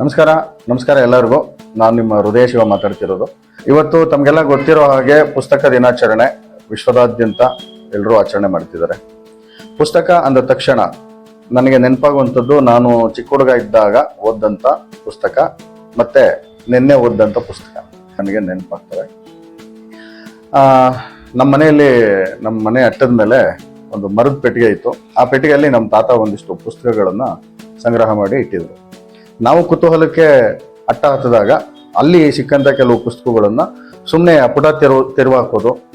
ನಮಸ್ಕಾರ ನಮಸ್ಕಾರ ಎಲ್ಲರಿಗೂ. ನಾನು ನಿಮ್ಮ ಹೃದಯ ಶಿವ ಮಾತಾಡ್ತಿರೋದು. ಇವತ್ತು ತಮಗೆಲ್ಲ ಗೊತ್ತಿರೋ ಹಾಗೆ ಪುಸ್ತಕ ದಿನಾಚರಣೆ ವಿಶ್ವದಾದ್ಯಂತ ಎಲ್ಲರೂ ಆಚರಣೆ ಮಾಡ್ತಿದ್ದಾರೆ. ಪುಸ್ತಕ ಅಂದ ತಕ್ಷಣ ನನಗೆ ನೆನಪಾಗುವಂಥದ್ದು ನಾನು ಚಿಕ್ಕ ಹುಡುಗ ಇದ್ದಾಗ ಓದ್ದಂಥ ಪುಸ್ತಕ, ಮತ್ತೆ ನಿನ್ನೆ ಓದ್ದಂಥ ಪುಸ್ತಕ. ನನಗೆ ನೆನಪಾಗ್ತವೆ ನಮ್ಮ ಮನೆಯಲ್ಲಿ ನಮ್ಮ ಮನೆ ಅಟ್ಟದ ಮೇಲೆ ಒಂದು ಮರದ ಪೆಟ್ಟಿಗೆ ಇತ್ತು. ಆ ಪೆಟ್ಟಿಗೆಯಲ್ಲಿ ನಮ್ಮ ತಾತ ಒಂದಿಷ್ಟು ಪುಸ್ತಕಗಳನ್ನು ಸಂಗ್ರಹ ಮಾಡಿ ಇಟ್ಟಿದ್ರು. ನಾವು ಕುತೂಹಲಕ್ಕೆ ಅಟ್ಟ ಹತ್ತಿದಾಗ ಅಲ್ಲಿ ಸಿಕ್ಕಂತ ಕೆಲವು ಪುಸ್ತಕಗಳನ್ನ ಸುಮ್ಮನೆ ಪುಟ ತೆರು ತೆರವು ಹಾಕೋದು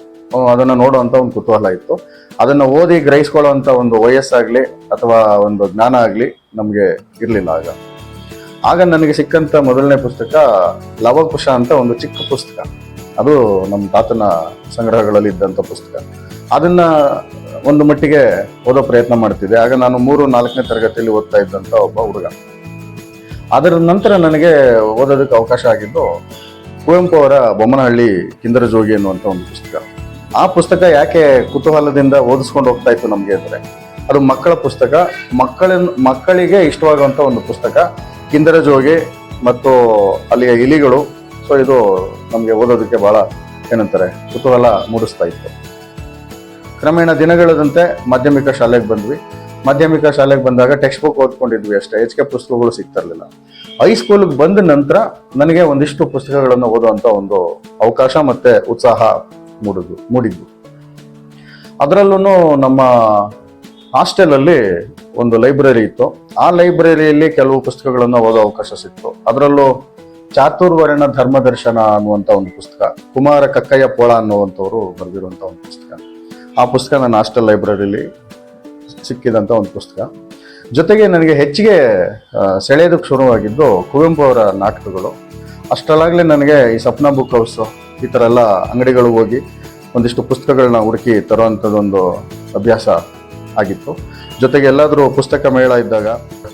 ಅದನ್ನು ನೋಡುವಂತ ಒಂದು ಕುತೂಹಲ ಇತ್ತು. ಅದನ್ನ ಓದಿ ಗ್ರಹಿಸ್ಕೊಳ್ಳುವಂತ ಒಂದು ವಯಸ್ಸಾಗಲಿ ಅಥವಾ ಒಂದು ಜ್ಞಾನ ಆಗ್ಲಿ ನಮಗೆ ಇರಲಿಲ್ಲ ಆಗ. ಆಗ ನನಗೆ ಸಿಕ್ಕಂತ ಮೊದಲನೇ ಪುಸ್ತಕ ಲವಕುಶ ಅಂತ ಒಂದು ಚಿಕ್ಕ ಪುಸ್ತಕ. ಅದು ನಮ್ಮ ತಾತನ ಸಂಗ್ರಹಗಳಲ್ಲಿ ಇದ್ದಂಥ ಪುಸ್ತಕ. ಅದನ್ನ ಒಂದು ಮಟ್ಟಿಗೆ ಓದೋ ಪ್ರಯತ್ನ ಮಾಡ್ತಿದ್ದೆ. ಆಗ ನಾನು ಮೂರು, ನಾಲ್ಕನೇ ತರಗತಿಯಲ್ಲಿ ಓದ್ತಾ ಇದ್ದಂಥ ಒಬ್ಬ ಹುಡುಗ. ಅದರ ನಂತರ ನನಗೆ ಓದೋದಕ್ಕೆ ಅವಕಾಶ ಆಗಿದ್ದು ಕುವೆಂಪು ಅವರ ಬೊಮ್ಮನಹಳ್ಳಿ ಕಿಂದರ ಜೋಗಿ ಎನ್ನುವಂಥ ಒಂದು ಪುಸ್ತಕ. ಆ ಪುಸ್ತಕ ಯಾಕೆ ಕುತೂಹಲದಿಂದ ಓದಿಸ್ಕೊಂಡು ಹೋಗ್ತಾ ಇತ್ತು ನಮಗೆ ಅಂದರೆ, ಅದು ಮಕ್ಕಳ ಪುಸ್ತಕ ಮಕ್ಕಳ ಮಕ್ಕಳಿಗೆ ಇಷ್ಟವಾಗುವಂಥ ಒಂದು ಪುಸ್ತಕ, ಕಿಂದರ ಜೋಗಿ ಮತ್ತು ಅಲ್ಲಿಯ ಇಲಿಗಳು. ಸೊ ಇದು ನಮಗೆ ಓದೋದಕ್ಕೆ ಬಹಳ ಏನಂತಾರೆ, ಕುತೂಹಲ ಮೂಡಿಸ್ತಾ ಇತ್ತು. ಕ್ರಮೇಣ ದಿನಗಳದಂತೆ ಮಾಧ್ಯಮಿಕ ಶಾಲೆಗೆ ಬಂದ್ವಿ. ಮಾಧ್ಯಮಿಕ ಶಾಲೆಗೆ ಬಂದಾಗ ಟೆಕ್ಸ್ಟ್ ಬುಕ್ ಓದ್ಕೊಂಡಿದ್ವಿ ಅಷ್ಟೇ. ಹೆಚ್ಚಿಗೆ ಪುಸ್ತಕಗಳು ಸಿಗ್ತಿರ್ಲಿಲ್ಲ. ಹೈಸ್ಕೂಲ್ಗೆ ಬಂದ ನಂತರ ನನಗೆ ಒಂದಿಷ್ಟು ಪುಸ್ತಕಗಳನ್ನು ಓದುವಂತ ಒಂದು ಅವಕಾಶ ಮತ್ತೆ ಉತ್ಸಾಹ ಮೂಡಿದ್ವು ಮೂಡಿದ್ವು ಅದರಲ್ಲೂ ನಮ್ಮ ಹಾಸ್ಟೆಲಲ್ಲಿ ಒಂದು ಲೈಬ್ರರಿ ಇತ್ತು. ಆ ಲೈಬ್ರರಿಯಲ್ಲಿ ಕೆಲವು ಪುಸ್ತಕಗಳನ್ನು ಓದೋ ಅವಕಾಶ ಸಿಕ್ತು. ಅದರಲ್ಲೂ ಚಾತುರ್ವರ್ಣ ಧರ್ಮದರ್ಶನ ಅನ್ನುವಂಥ ಒಂದು ಪುಸ್ತಕ, ಕುಮಾರ ಕಕ್ಕಯ್ಯ ಪೋಳ ಅನ್ನುವಂಥವ್ರು ಬರೆದಿರುವಂಥ ಒಂದು ಪುಸ್ತಕ. ಆ ಪುಸ್ತಕ ನನ್ನ ಹಾಸ್ಟೆಲ್ ಲೈಬ್ರರಿಲಿ ಸಿಕ್ಕಿದಂಥ ಒಂದು ಪುಸ್ತಕ. ಜೊತೆಗೆ ನನಗೆ ಹೆಚ್ಚಿಗೆ ಸೆಳೆಯೋದಕ್ಕೆ ಶುರುವಾಗಿದ್ದು ಕುವೆಂಪು ಅವರ ನಾಟಕಗಳು. ಅಷ್ಟರಲ್ಲಾಗಲೇ ನನಗೆ ಈ ಸಪ್ನಾ ಬುಕ್ ಹೌಸ್, ಈ ಥರ ಎಲ್ಲ ಅಂಗಡಿಗಳು ಹೋಗಿ ಒಂದಿಷ್ಟು ಪುಸ್ತಕಗಳನ್ನ ಹುಡುಕಿ ತರುವಂಥದ್ದೊಂದು ಅಭ್ಯಾಸ ಆಗಿತ್ತು. ಜೊತೆಗೆ ಎಲ್ಲಾದರೂ ಪುಸ್ತಕ ಮೇಳ ಇದ್ದಾಗ,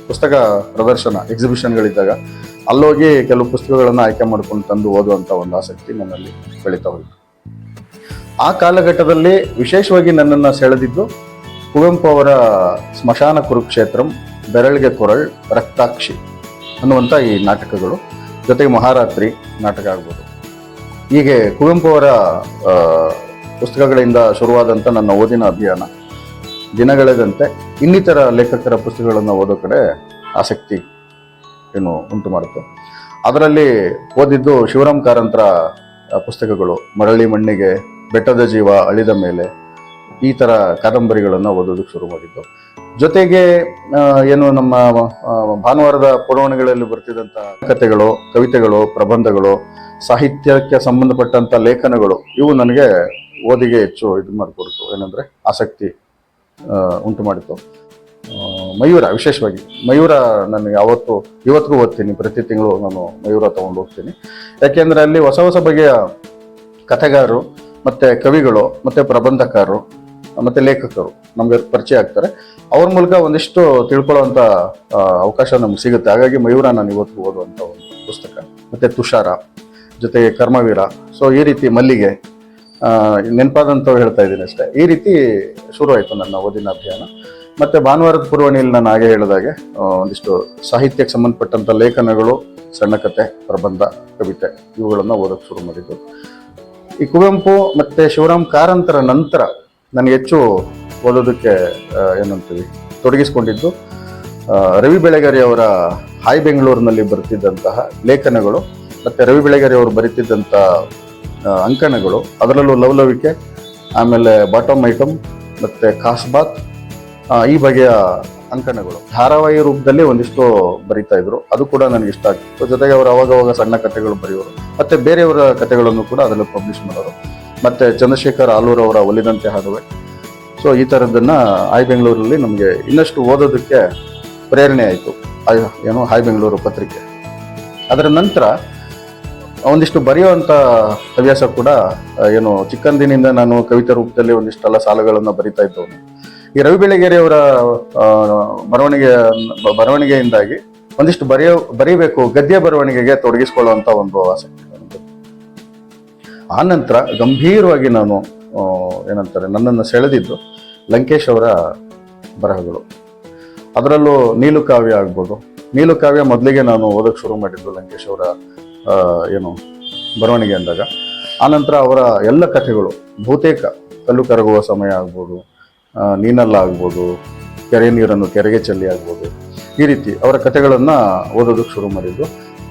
ಪುಸ್ತಕ ಪ್ರದರ್ಶನ ಎಕ್ಸಿಬಿಷನ್ಗಳಿದ್ದಾಗ ಅಲ್ಲೋಗಿ ಕೆಲವು ಪುಸ್ತಕಗಳನ್ನು ಆಯ್ಕೆ ಮಾಡ್ಕೊಂಡು ತಂದು ಓದುವಂಥ ಒಂದು ಆಸಕ್ತಿ ನನ್ನಲ್ಲಿ ಬೆಳೀತಾ ಹೋಯಿತು. ಆ ಕಾಲಘಟ್ಟದಲ್ಲಿ ವಿಶೇಷವಾಗಿ ನನ್ನನ್ನು ಸೆಳೆದಿದ್ದು ಕುವೆಂಪು ಅವರ ಸ್ಮಶಾನ ಕುರುಕ್ಷೇತ್ರಂ ಬೆರಳಿಗೆ ಕೊರಳ್, ರಕ್ತಾಕ್ಷಿ ಅನ್ನುವಂಥ ಈ ನಾಟಕಗಳು. ಜೊತೆಗೆ ಮಹಾರಾತ್ರಿ ನಾಟಕ ಆಗ್ಬೋದು. ಹೀಗೆ ಕುವೆಂಪು ಅವರ ಪುಸ್ತಕಗಳಿಂದ ಶುರುವಾದಂಥ ನನ್ನ ಓದಿನ ಅಭಿಯಾನ ದಿನಗಳೆದಂತೆ ಇನ್ನಿತರ ಲೇಖಕರ ಪುಸ್ತಕಗಳನ್ನು ಓದೋ ಕಡೆ ಆಸಕ್ತಿ ಏನು ಉಂಟು ಮಾಡುತ್ತೆ. ಅದರಲ್ಲಿ ಓದಿದ್ದು ಶಿವರಾಮ್ ಕಾರಂತರ ಪುಸ್ತಕಗಳು. ಮರಳಿ ಮಣ್ಣಿಗೆ ಬೆಟ್ಟದ ಜೀವ ಅಳಿದ ಮೇಲೆ ಈ ಥರ ಕಾದಂಬರಿಗಳನ್ನು ಓದೋದಕ್ಕೆ ಶುರು ಮಾಡಿದ್ದು ಜೊತೆಗೆ ಏನು ನಮ್ಮ ಭಾನುವಾರದ ಪುರವಣಿಗಳಲ್ಲಿ ಬರ್ತಿದ್ದಂಥ ಕಥೆಗಳು ಕವಿತೆಗಳು, ಪ್ರಬಂಧಗಳು, ಸಾಹಿತ್ಯಕ್ಕೆ ಸಂಬಂಧಪಟ್ಟಂಥ ಲೇಖನಗಳು, ಇವು ನನಗೆ ಓದಿಗೆ ಹೆಚ್ಚು ಇದು ಮಾಡಿಕೊಡ್ತು. ಏನಂದರೆ ಆಸಕ್ತಿ ಉಂಟು ಮಾಡಿತು ಮಯೂರ ವಿಶೇಷವಾಗಿ. ಮಯೂರ ನಾನು ಯಾವತ್ತು, ಇವತ್ತಿಗೂ ಓದ್ತೀನಿ. ಪ್ರತಿ ತಿಂಗಳು ನಾನು ಮಯೂರ ತೊಗೊಂಡು ಹೋಗ್ತೀನಿ. ಯಾಕೆಂದರೆ ಅಲ್ಲಿ ಹೊಸ ಹೊಸ ಬಗೆಯ ಕಥೆಗಾರರು, ಮತ್ತು ಕವಿಗಳು, ಮತ್ತು ಪ್ರಬಂಧಕಾರರು ಮತ್ತೆ ಲೇಖಕರು ನಮಗೆ ಪರಿಚಯ ಆಗ್ತಾರೆ. ಅವ್ರ ಮೂಲಕ ಒಂದಿಷ್ಟು ತಿಳ್ಕೊಳ್ಳುವಂತ ಅವಕಾಶ ನಮ್ಗೆ ಸಿಗುತ್ತೆ. ಹಾಗಾಗಿ ಮಯೂರ ನಾನು ಇವತ್ತು ಓದುವಂತ ಒಂದು ಪುಸ್ತಕ. ಮತ್ತೆ ತುಷಾರ, ಜೊತೆಗೆ ಕರ್ಮವೀರ. ಸೊ ಈ ರೀತಿ ಮಲ್ಲಿಗೆ ನೆನಪಾದಂಥ ಹೇಳ್ತಾ ಇದ್ದೀನಿ ಅಷ್ಟೇ. ಈ ರೀತಿ ಶುರು ಆಯಿತು ನನ್ನ ಓದಿನ ಅಭಿಯಾನ ಮತ್ತೆ ಭಾನುವಾರದ ಪುರವಣಿಯಲ್ಲಿ ನಾನು ಹಾಗೆ ಹೇಳಿದಾಗೆ ಒಂದಿಷ್ಟು ಸಾಹಿತ್ಯಕ್ಕೆ ಸಂಬಂಧಪಟ್ಟಂತ ಲೇಖನಗಳು, ಸಣ್ಣ ಕತೆ, ಪ್ರಬಂಧ, ಕವಿತೆ, ಇವುಗಳನ್ನು ಓದೋಕ್ಕೆ ಶುರು ಮಾಡಿದ್ದು. ಈ ಕುವೆಂಪು ಮತ್ತೆ ಶಿವರಾಮ್ ಕಾರಂತರ ನಂತರ ನನಗೆ ಹೆಚ್ಚು ಓದೋದಕ್ಕೆ ಏನಂತೀವಿ ತೊಡಗಿಸ್ಕೊಂಡಿದ್ದು ರವಿ ಬೆಳೆಗರಿ ಅವರ ಹಾಯ್ ಬೆಂಗಳೂರಿನಲ್ಲಿ ಬರ್ತಿದ್ದಂತಹ ಲೇಖನಗಳು ಮತ್ತು ರವಿ ಬೆಳೆಗರಿ ಅವರು ಬರೀತಿದ್ದಂಥ ಅಂಕಣಗಳು. ಅದರಲ್ಲೂ ಲವಲವಿಕೆ ಆಮೇಲೆ ಬಾಟಮ್ ಐಟಮ್ ಮತ್ತು ಕಾಸ್ಬಾತ್ ಈ ಬಗೆಯ ಅಂಕಣಗಳು. ಧಾರಾವಾಹಿ ರೂಪದಲ್ಲಿ ಒಂದಿಷ್ಟು ಬರಿತಾ ಇದ್ರು. ಅದು ಕೂಡ ನನಗೆ ಇಷ್ಟ ಆಗ್ತಿತ್ತು. ಜೊತೆಗೆ ಅವರು ಅವಾಗ ಅವಾಗ ಸಣ್ಣ ಕಥೆಗಳು ಬರೆಯೋರು. ಮತ್ತೆ ಬೇರೆಯವರ ಕಥೆಗಳನ್ನು ಕೂಡ ಅದರಲ್ಲಿ ಪಬ್ಲಿಷ್ ಮಾಡೋರು. ಮತ್ತೆ ಚಂದ್ರಶೇಖರ್ ಆಲೂರ್ ಅವರ ಒಲಿದಂತೆ ಹಾಡುವೆ. ಸೊ ಈ ಥರದ್ದನ್ನು ಹಾಯ್ ಬೆಂಗಳೂರಲ್ಲಿ ನಮಗೆ ಇನ್ನಷ್ಟು ಓದೋದಕ್ಕೆ ಪ್ರೇರಣೆ ಆಯಿತು. ಏನು, ಹಾಯ್ ಬೆಂಗಳೂರು ಪತ್ರಿಕೆ. ಅದರ ನಂತರ ಒಂದಿಷ್ಟು ಬರೆಯುವಂಥ ಹವ್ಯಾಸ ಕೂಡ ಏನು, ಚಿಕ್ಕಂದಿನಿಂದ ನಾನು ಕವಿತಾ ರೂಪದಲ್ಲಿ ಒಂದಿಷ್ಟೆಲ್ಲ ಸಾಲುಗಳನ್ನು ಬರಿತಾ ಇದ್ದವನು. ಈ ರವಿ ಬೆಳಗೆರೆಯವರ ಬರವಣಿಗೆ ಬರವಣಿಗೆಯಿಂದಾಗಿ ಒಂದಿಷ್ಟು ಬರೆಯೋ, ಬರೀಬೇಕು, ಗದ್ಯ ಬರವಣಿಗೆಗೆ ತೊಡಗಿಸ್ಕೊಳ್ಳುವಂಥ ಒಂದು ಆಸಕ್ತಿ. ಆ ನಂತರ ಗಂಭೀರವಾಗಿ ನಾನು ಏನಂತಾರೆ, ನನ್ನನ್ನು ಸೆಳೆದಿದ್ದು ಲಂಕೇಶ್ ಅವರ ಬರಹಗಳು. ಅದರಲ್ಲೂ ನೀಲು ಕಾವ್ಯ ಆಗ್ಬೋದು. ನೀಲು ಕಾವ್ಯ ಮೊದಲಿಗೆ ನಾನು ಓದಕ್ಕೆ ಶುರು ಮಾಡಿದ್ದು ಲಂಕೇಶ್ ಅವರ ಏನು, ಬರವಣಿಗೆ ಅಂದಾಗ. ಆನಂತರ ಅವರ ಎಲ್ಲ ಕಥೆಗಳು, ಬಹುತೇಕ ಕಲ್ಲು ಕರಗುವ ಸಮಯ ಆಗ್ಬೋದು ನೀನಲ್ಲ ಆಗ್ಬೋದು, ಕೆರೆ ನೀರನ್ನು ಕೆರೆಗೆ ಚೆಲ್ಲಿ ಆಗ್ಬೋದು, ಈ ರೀತಿ ಅವರ ಕಥೆಗಳನ್ನು ಓದೋದಕ್ಕೆ ಶುರು ಮಾಡಿದ್ದು.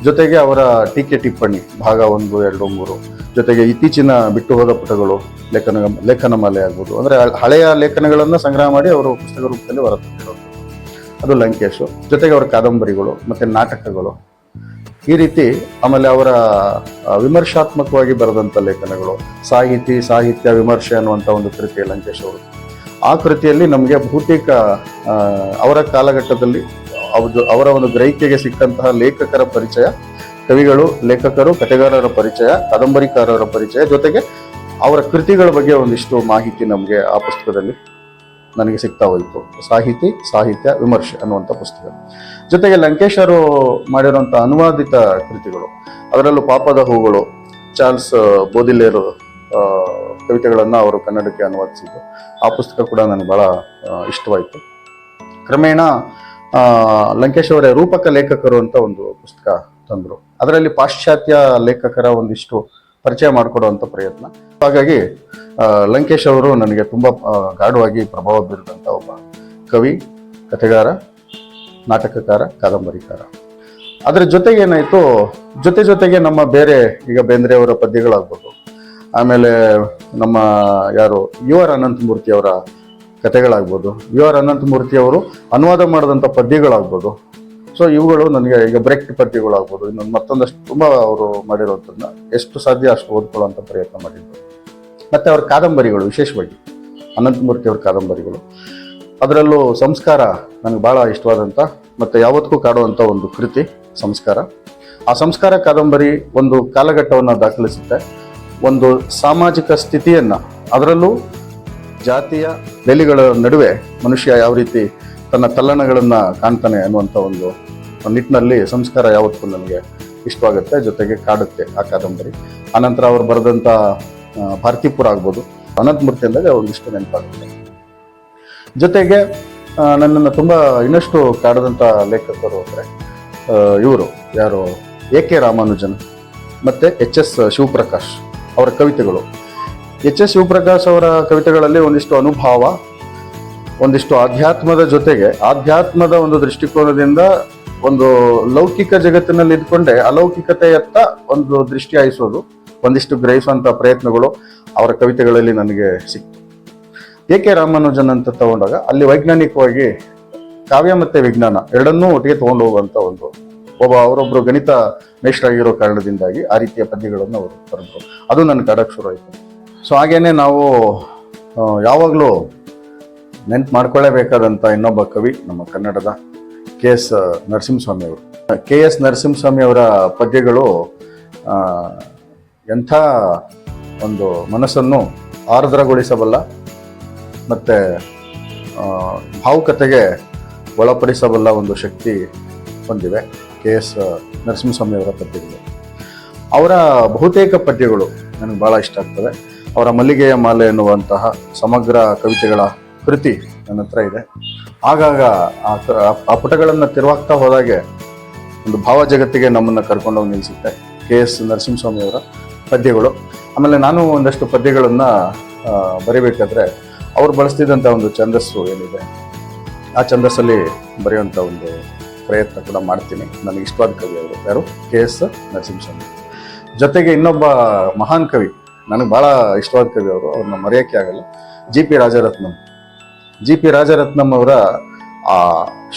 ಜೊತೆಗೆ ಅವರ ಟೀಕೆ ಟಿಪ್ಪಣಿ, ಭಾಗ ಒಂದು, ಎರಡು, ಮೂರು. ಜೊತೆಗೆ ಇತ್ತೀಚಿನ ಬಿಟ್ಟು ಹೋದ ಪುಟಗಳು, ಲೇಖನ ಲೇಖನ ಮಾಲೆ ಆಗ್ಬೋದು. ಅಂದರೆ ಹಳೆಯ ಲೇಖನಗಳನ್ನು ಸಂಗ್ರಹ ಮಾಡಿ ಅವರು ಪುಸ್ತಕ ರೂಪದಲ್ಲಿ ಹೊರತಂದಿರೋದು ಅದು ಲಂಕೇಶು. ಜೊತೆಗೆ ಅವರ ಕಾದಂಬರಿಗಳು, ಮತ್ತು ನಾಟಕಗಳು. ಈ ರೀತಿ ಆಮೇಲೆ ಅವರ ವಿಮರ್ಶಾತ್ಮಕವಾಗಿ ಬರೆದಂಥ ಲೇಖನಗಳು, ಸಾಹಿತಿ, ಸಾಹಿತ್ಯ ವಿಮರ್ಶೆ ಅನ್ನುವಂಥ ಒಂದು ಕೃತಿ ಲಂಕೇಶ್ ಅವರು. ಆ ಕೃತಿಯಲ್ಲಿ ನಮಗೆ ಬಹುತೇಕ ಅವರ ಕಾಲಘಟ್ಟದಲ್ಲಿ ಅವ್ರದ್ದು ಅವರ ಒಂದು ಗ್ರಹಿಕೆಗೆ ಸಿಕ್ಕಂತಹ ಲೇಖಕರ ಪರಿಚಯ, ಕವಿಗಳು, ಲೇಖಕರು, ಕಥೆಗಾರರ ಪರಿಚಯ, ಕಾದಂಬರಿಕಾರರ ಪರಿಚಯ ಜೊತೆಗೆ ಅವರ ಕೃತಿಗಳ ಬಗ್ಗೆ ಒಂದಿಷ್ಟು ಮಾಹಿತಿ ನಮಗೆ ಆ ಪುಸ್ತಕದಲ್ಲಿ ನನಗೆ ಸಿಗ್ತಾ ಹೋಯಿತು. ಸಾಹಿತಿ, ಸಾಹಿತ್ಯ, ವಿಮರ್ಶೆ ಅನ್ನುವಂಥ ಪುಸ್ತಕ. ಜೊತೆಗೆ ಲಂಕೇಶರು ಮಾಡಿರುವಂಥ ಅನುವಾದಿತ ಕೃತಿಗಳು, ಅದರಲ್ಲೂ ಪಾಪದ ಹೂಗಳು, ಚಾರ್ಲ್ಸ್ ಬೋದಿಲೇರು ಕವಿತೆಗಳನ್ನು ಅವರು ಕನ್ನಡಕ್ಕೆ ಅನುವಾದಿಸಿದ್ದು. ಆ ಪುಸ್ತಕ ಕೂಡ ನನಗೆ ಬಹಳ ಇಷ್ಟವಾಯಿತು. ಕ್ರಮೇಣ ಲಂಕೇಶ್ ಅವರೇ ರೂಪಕ ಲೇಖಕರು ಅಂತ ಒಂದು ಪುಸ್ತಕ ತಂದರು. ಅದರಲ್ಲಿ ಪಾಶ್ಚಾತ್ಯ ಲೇಖಕರ ಒಂದಿಷ್ಟು ಪರಿಚಯ ಮಾಡಿಕೊಡುವಂಥ ಪ್ರಯತ್ನ. ಹಾಗಾಗಿ ಲಂಕೇಶ್ ಅವರು ನನಗೆ ತುಂಬ ಗಾಢವಾಗಿ ಪ್ರಭಾವ ಬೀರಿದಂಥ ಒಬ್ಬ ಕವಿ, ಕಥೆಗಾರ, ನಾಟಕಕಾರ, ಕಾದಂಬರಿಕಾರ. ಅದರ ಜೊತೆಗೆ ಏನಾಯಿತು, ಜೊತೆ ಜೊತೆಗೆ ನಮ್ಮ ಬೇರೆ ಈಗ ಬೇಂದ್ರೆ ಅವರ ಪದ್ಯಗಳಾಗ್ಬೋದು. ಆಮೇಲೆ ನಮ್ಮ ಯಾರು, ಯು ಆರ್ ಅನಂತಮೂರ್ತಿ ಅವರ ಕಥೆಗಳಾಗ್ಬೋದು. ಯು ಆರ್ ಅನಂತಮೂರ್ತಿ ಅವರು ಅನುವಾದ ಮಾಡಿದಂಥ ಪದ್ಯಗಳಾಗ್ಬೋದು. ಸೊ ಇವುಗಳು ನನಗೆ ಈಗ ಬ್ರೇಕ್ ಪದ್ಯಗಳಾಗ್ಬೋದು. ಇನ್ನೊಂದು ಮತ್ತೊಂದಷ್ಟು ತುಂಬ ಅವರು ಮಾಡಿರೋದನ್ನ ಎಷ್ಟು ಸಾಧ್ಯ ಅಷ್ಟು ಓದ್ಕೊಳ್ಳೋಂಥ ಪ್ರಯತ್ನ ಮಾಡಿದ್ದು ಮತ್ತು ಅವ್ರ ಕಾದಂಬರಿಗಳು ವಿಶೇಷವಾಗಿ ಅನಂತಮೂರ್ತಿ ಅವ್ರ ಕಾದಂಬರಿಗಳು. ಅದರಲ್ಲೂ ಸಂಸ್ಕಾರ ನನಗೆ ಭಾಳ ಇಷ್ಟವಾದಂಥ ಮತ್ತು ಯಾವತ್ತಿಗೂ ಕಾಡುವಂಥ ಒಂದು ಕೃತಿ, ಸಂಸ್ಕಾರ. ಆ ಸಂಸ್ಕಾರ ಕಾದಂಬರಿ ಒಂದು ಕಾಲಘಟ್ಟವನ್ನು ದಾಖಲಿಸುತ್ತೆ. ಒಂದು ಸಾಮಾಜಿಕ ಸ್ಥಿತಿಯನ್ನು, ಅದರಲ್ಲೂ ಜಾತಿಯ ನೆಲೆಗಳ ನಡುವೆ ಮನುಷ್ಯ ಯಾವ ರೀತಿ ತನ್ನ ತಲ್ಲಣಗಳನ್ನು ಕಾಣ್ತಾನೆ ಅನ್ನುವಂಥ ಒಂದು ನಿಟ್ಟಿನಲ್ಲಿ ಸಂಸ್ಕಾರ ಯಾವತ್ತೂ ನನಗೆ ಇಷ್ಟವಾಗುತ್ತೆ. ಜೊತೆಗೆ ಕಾಡುತ್ತೆ ಆ ಕಾದಂಬರಿ. ಆನಂತರ ಅವರು ಬರೆದಂಥ ಭಾರತೀಪುರ ಆಗ್ಬೋದು. ಅನಂತಮೂರ್ತಿ ಅಂದಾಗ ಇಷ್ಟು ನೆನಪಾಗುತ್ತೆ. ಜೊತೆಗೆ ನನ್ನನ್ನು ತುಂಬ ಇನ್ನಷ್ಟು ಕಾಡದಂಥ ಲೇಖಕರು ಅಂದರೆ ಇವರು ಯಾರು ಎ ಕೆ ರಾಮಾನುಜನ್ ಮತ್ತು ಎಚ್ ಎಸ್ ಶಿವಪ್ರಕಾಶ್ ಅವರ ಕವಿತೆಗಳು. ಎಚ್ ಎಸ್ ಶಿವಪ್ರಕಾಶ್ ಅವರ ಕವಿತೆಗಳಲ್ಲಿ ಒಂದಿಷ್ಟು ಅನುಭಾವ, ಒಂದಿಷ್ಟು ಆಧ್ಯಾತ್ಮದ ಜೊತೆಗೆ, ಆಧ್ಯಾತ್ಮದ ಒಂದು ದೃಷ್ಟಿಕೋನದಿಂದ ಒಂದು ಲೌಕಿಕ ಜಗತ್ತಿನಲ್ಲಿ ಇದ್ಕೊಂಡೆ ಅಲೌಕಿಕತೆಯತ್ತ ಒಂದು ದೃಷ್ಟಿ ಹಾಯಿಸೋದು ಒಂದಿಷ್ಟು ಗ್ರಹಿಸುವಂಥ ಪ್ರಯತ್ನಗಳು ಅವರ ಕವಿತೆಗಳಲ್ಲಿ ನನಗೆ ಸಿಕ್ತು. ಎ ಕೆ ರಾಮಾನುಜನ್ ಅಂತ ತಗೊಂಡಾಗ ಅಲ್ಲಿ ವೈಜ್ಞಾನಿಕವಾಗಿ ಕಾವ್ಯ ಮತ್ತೆ ವಿಜ್ಞಾನ ಎರಡನ್ನೂ ಒಟ್ಟಿಗೆ ತಗೊಂಡು ಹೋಗುವಂತ ಒಂದು ಒಬ್ಬ ಅವರೊಬ್ಬರು ಗಣಿತ ಮೇಷ್ಟ್ರಾಗಿರೋ ಕಾರಣದಿಂದಾಗಿ ಆ ರೀತಿಯ ಪದ್ಯಗಳನ್ನು ಅವರು ಬರೆದರು. ಅದು ನನ್ನ ಕಾಡಕ್ಕೆ ಶುರು ಆಯಿತು. ಸೊ ಹಾಗೇನೆ ನಾವು ಯಾವಾಗಲೂ ನೆನ್ಪು ಮಾಡ್ಕೊಳ್ಳೇಬೇಕಾದಂಥ ಇನ್ನೊಬ್ಬ ಕವಿ ನಮ್ಮ ಕನ್ನಡದ ಕೆ ಎಸ್ ನರಸಿಂಹಸ್ವಾಮಿ ಅವರು. ಕೆ ಎಸ್ ನರಸಿಂಹಸ್ವಾಮಿ ಅವರ ಪದ್ಯಗಳು ಎಂಥ ಒಂದು ಮನಸ್ಸನ್ನು ಆರ್ದ್ರಗೊಳಿಸಬಲ್ಲ ಮತ್ತು ಭಾವುಕತೆಗೆ ಒಳಪಡಿಸಬಲ್ಲ ಒಂದು ಶಕ್ತಿ ಹೊಂದಿವೆ ಕೆ ಎಸ್ ನರಸಿಂಹಸ್ವಾಮಿ ಅವರ ಪದ್ಯಗಳು. ಅವರ ಬಹುತೇಕ ಪದ್ಯಗಳು ನನಗೆ ಭಾಳ ಇಷ್ಟ ಆಗ್ತವೆ. ಅವರ ಮಲ್ಲಿಗೆಯ ಮಾಲೆ ಎನ್ನುವಂತಹ ಸಮಗ್ರ ಕವಿತೆಗಳ ಕೃತಿ ನನ್ನ ಹತ್ರ ಇದೆ. ಆಗಾಗ ಆ ಪುಟಗಳನ್ನು ತಿರುವಾಗ್ತಾ ಹೋದಾಗೆ ಒಂದು ಭಾವ ಜಗತ್ತಿಗೆ ನಮ್ಮನ್ನು ಕರ್ಕೊಂಡೋಗಿ ನಿಲ್ಲಿಸುತ್ತೆ ಕೆ ಎಸ್ ನರಸಿಂಹಸ್ವಾಮಿಯವರ ಪದ್ಯಗಳು. ಆಮೇಲೆ ನಾನು ಒಂದಷ್ಟು ಪದ್ಯಗಳನ್ನು ಬರಿಬೇಕಾದ್ರೆ ಅವ್ರು ಬಳಸ್ತಿದ್ದಂಥ ಒಂದು ಛಂದಸ್ಸು ಏನಿದೆ, ಆ ಛಂದಸ್ಸಲ್ಲಿ ಬರೆಯುವಂಥ ಒಂದು ಪ್ರಯತ್ನ ಕೂಡ ಮಾಡ್ತೀನಿ. ನನಗೆ ಇಷ್ಟವಾದ ಕವಿ ಅವರು ಯಾರು? K S Narasimhaswamy. ಜೊತೆಗೆ ಇನ್ನೊಬ್ಬ ಮಹಾನ್ ಕವಿ ನನಗೆ ಭಾಳ ಇಷ್ಟವಾದ ಕವಿ ಅವರು, ಅವ್ರನ್ನ ಮರೆಯೋಕ್ಕೆ ಆಗಲ್ಲ. G P Rajaratnam. G P Rajaratnam ಅವರ ಆ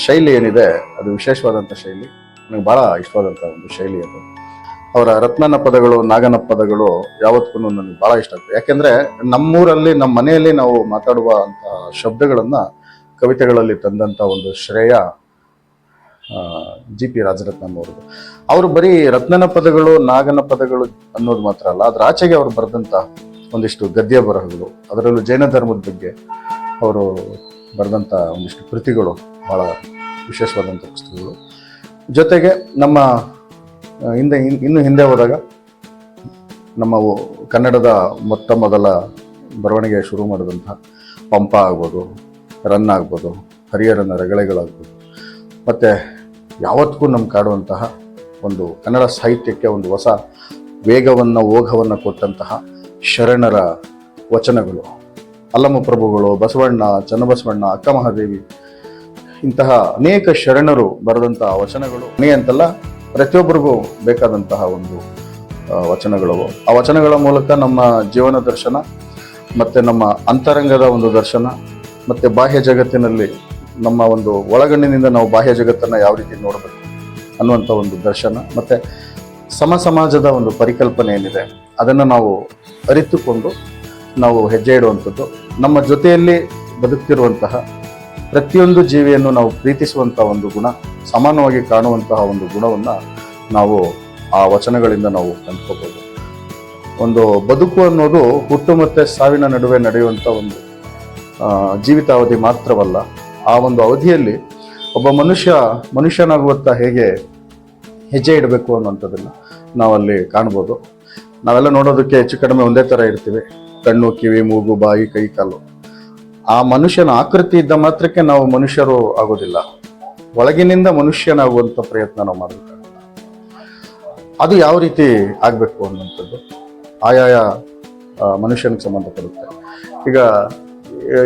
ಶೈಲಿ ಏನಿದೆ, ಅದು ವಿಶೇಷವಾದಂಥ ಶೈಲಿ, ನನಗೆ ಭಾಳ ಇಷ್ಟವಾದಂಥ ಒಂದು ಶೈಲಿ ಅದು. ಅವರ ರತ್ನನ ಪದಗಳು, ನಾಗನ ಪದಗಳು ಯಾವತ್ತೂ ನನಗೆ ಭಾಳ ಇಷ್ಟ ಆಗ್ತದೆ ಯಾಕೆಂದರೆ ನಮ್ಮೂರಲ್ಲಿ, ನಮ್ಮ ಮನೆಯಲ್ಲಿ ನಾವು ಮಾತಾಡುವ ಶಬ್ದಗಳನ್ನು ಶಬ್ದಗಳನ್ನ ಕವಿತೆಗಳಲ್ಲಿ ತಂದಂಥ ಒಂದು ಶ್ರೇಯ ಜಿ ಪಿ ರಾಜರತ್ನಂ ಅವ್ರದ್ದು. ಅವರು ಬರೀ ರತ್ನನ ಪದಗಳು, ನಾಗನ ಪದಗಳು ಅನ್ನೋದು ಮಾತ್ರ ಅಲ್ಲ, ಅದ್ರ ಆಚೆಗೆ ಅವರು ಬರೆದಂಥ ಒಂದಿಷ್ಟು ಗದ್ಯ ಬರಹಗಳು, ಅದರಲ್ಲೂ ಜೈನ ಧರ್ಮದ ಬಗ್ಗೆ ಅವರು ಬರೆದಂಥ ಒಂದಿಷ್ಟು ಕೃತಿಗಳು ಬಹಳ ವಿಶೇಷವಾದಂಥ ಪುಸ್ತಕಗಳು. ಜೊತೆಗೆ ನಮ್ಮ ಹಿಂದೆ ಇನ್- ಇನ್ನು ಹಿಂದೆ ಹೋದಾಗ ನಮ್ಮ ಕನ್ನಡದ ಮೊತ್ತ ಮೊದಲ ಬರವಣಿಗೆ ಶುರು ಮಾಡಿದಂಥ ಪಂಪ ಆಗ್ಬೋದು, ರನ್ ಆಗ್ಬೋದು, ಹರಿಹರನ ರಗಳೆಗಳಾಗ್ಬೋದು, ಮತ್ತು ಯಾವತ್ತಿಗೂ ನಮ್ಮ ಕಾಡುವಂತಹ ಒಂದು ಕನ್ನಡ ಸಾಹಿತ್ಯಕ್ಕೆ ಒಂದು ಹೊಸ ವೇಗವನ್ನು, ಓಘವನ್ನು ಕೊಟ್ಟಂತಹ ಶರಣರ ವಚನಗಳು. ಅಲ್ಲಮ್ಮ ಪ್ರಭುಗಳು, ಬಸವಣ್ಣ, ಚನ್ನಬಸವಣ್ಣ, ಅಕ್ಕ ಮಹಾದೇವಿ, ಇಂತಹ ಅನೇಕ ಶರಣರು ಬರೆದಂತಹ ವಚನಗಳು. ಅಂತಲ್ಲ, ಪ್ರತಿಯೊಬ್ಬರಿಗೂ ಬೇಕಾದಂತಹ ಒಂದು ವಚನಗಳು. ಆ ವಚನಗಳ ಮೂಲಕ ನಮ್ಮ ಜೀವನ ದರ್ಶನ, ಮತ್ತು ನಮ್ಮ ಅಂತರಂಗದ ಒಂದು ದರ್ಶನ, ಮತ್ತು ಬಾಹ್ಯ ಜಗತ್ತಿನಲ್ಲಿ ನಮ್ಮ ಒಂದು ಒಳಗಣ್ಣಿನಿಂದ ನಾವು ಬಾಹ್ಯ ಜಗತ್ತನ್ನು ಯಾವ ರೀತಿ ನೋಡಬೇಕು ಅನ್ನುವಂಥ ಒಂದು ದರ್ಶನ ಮತ್ತು ಸಮ ಸಮಾಜದ ಒಂದು ಪರಿಕಲ್ಪನೆ ಏನಿದೆ ಅದನ್ನು ನಾವು ಅರಿತುಕೊಂಡು ನಾವು ಹೆಜ್ಜೆ ಇಡುವಂಥದ್ದು. ನಮ್ಮ ಜೊತೆಯಲ್ಲಿ ಬದುಕ್ತಿರುವಂತಹ ಪ್ರತಿಯೊಂದು ಜೀವಿಯನ್ನು ನಾವು ಪ್ರೀತಿಸುವಂತಹ ಒಂದು ಗುಣ, ಸಮಾನವಾಗಿ ಕಾಣುವಂತಹ ಒಂದು ಗುಣವನ್ನು ನಾವು ಆ ವಚನಗಳಿಂದ ನಾವು ಕಂಡುಕೋಬೋದು ಒಂದು ಬದುಕು ಅನ್ನೋದು ಹುಟ್ಟು ಮತ್ತು ಸಾವಿನ ನಡುವೆ ನಡೆಯುವಂಥ ಒಂದು ಜೀವಿತಾವಧಿ ಮಾತ್ರವಲ್ಲ ಆ ಒಂದು ಅವಧಿಯಲ್ಲಿ ಒಬ್ಬ ಮನುಷ್ಯ ಮನುಷ್ಯನಾಗುವತ್ತ ಹೇಗೆ ಹೆಜ್ಜೆ ಇಡಬೇಕು ಅನ್ನುವಂಥದ್ದನ್ನು ನಾವಲ್ಲಿ ಕಾಣ್ಬೋದು. ನಾವೆಲ್ಲ ನೋಡೋದಕ್ಕೆ ಹೆಚ್ಚು ಕಡಿಮೆ ಒಂದೇ ಥರ ಇರ್ತೀವಿ. ಕಣ್ಣು, ಕಿವಿ, ಮೂಗು, ಬಾಯಿ, ಕೈ, ಕಾಲು. ಆ ಮನುಷ್ಯನ ಆಕೃತಿ ಇದ್ದ ಮಾತ್ರಕ್ಕೆ ನಾವು ಮನುಷ್ಯರು ಆಗೋದಿಲ್ಲ. ಒಳಗಿನಿಂದ ಮನುಷ್ಯನಾಗುವಂಥ ಪ್ರಯತ್ನ ನಾವು ಮಾಡಬೇಕಾಗುತ್ತೆ. ಅದು ಯಾವ ರೀತಿ ಆಗಬೇಕು ಅನ್ನುವಂಥದ್ದು ಆಯಾಯ ಮನುಷ್ಯನಿಗೆ ಸಂಬಂಧಪಡುತ್ತೆ. ಈಗ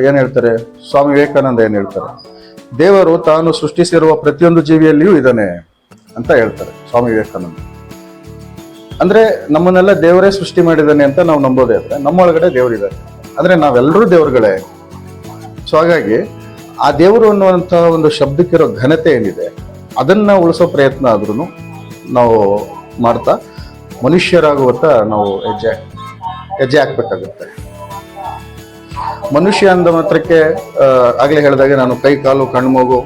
ಏನು ಹೇಳ್ತಾರೆ? ಸ್ವಾಮಿ ವಿವೇಕಾನಂದ ಏನು ಹೇಳ್ತಾರೆ? ದೇವರು ತಾನು ಸೃಷ್ಟಿಸಿರುವ ಪ್ರತಿಯೊಂದು ಜೀವಿಯಲ್ಲಿಯೂ ಇದ್ದಾನೆ ಅಂತ ಹೇಳ್ತಾರೆ ಸ್ವಾಮಿ ವಿವೇಕಾನಂದ. ಅಂದ್ರೆ ನಮ್ಮನ್ನೆಲ್ಲ ದೇವರೇ ಸೃಷ್ಟಿ ಮಾಡಿದ್ದಾನೆ ಅಂತ ನಾವು ನಂಬೋದೇ ಆದ್ರೆ ನಮ್ಮೊಳಗಡೆ ದೇವರಿದ್ದಾರೆ ಅಂದ್ರೆ ನಾವೆಲ್ಲರೂ ದೇವರುಗಳೇ. ಸೊ ಹಾಗಾಗಿ ಆ ದೇವರು ಅನ್ನುವಂತಹ ಒಂದು ಶಬ್ದಕ್ಕಿರೋ ಘನತೆ ಏನಿದೆ, ಅದನ್ನ ಉಳಿಸೋ ಪ್ರಯತ್ನ ಆದ್ರೂ ನಾವು ಮಾಡ್ತಾ ಮನುಷ್ಯರಾಗುವತ್ತ ನಾವು ಹೆಜ್ಜೆ ಹೆಜ್ಜೆ ಹಾಕ್ಬೇಕಾಗುತ್ತೆ. ಮನುಷ್ಯ ಅಂದ ಮಾತ್ರಕ್ಕೆ ಆಗಲೇ ಹೇಳಿದಾಗೆ ನಾನು ಕೈ, ಕಾಲು ಕಣ್ಮಗು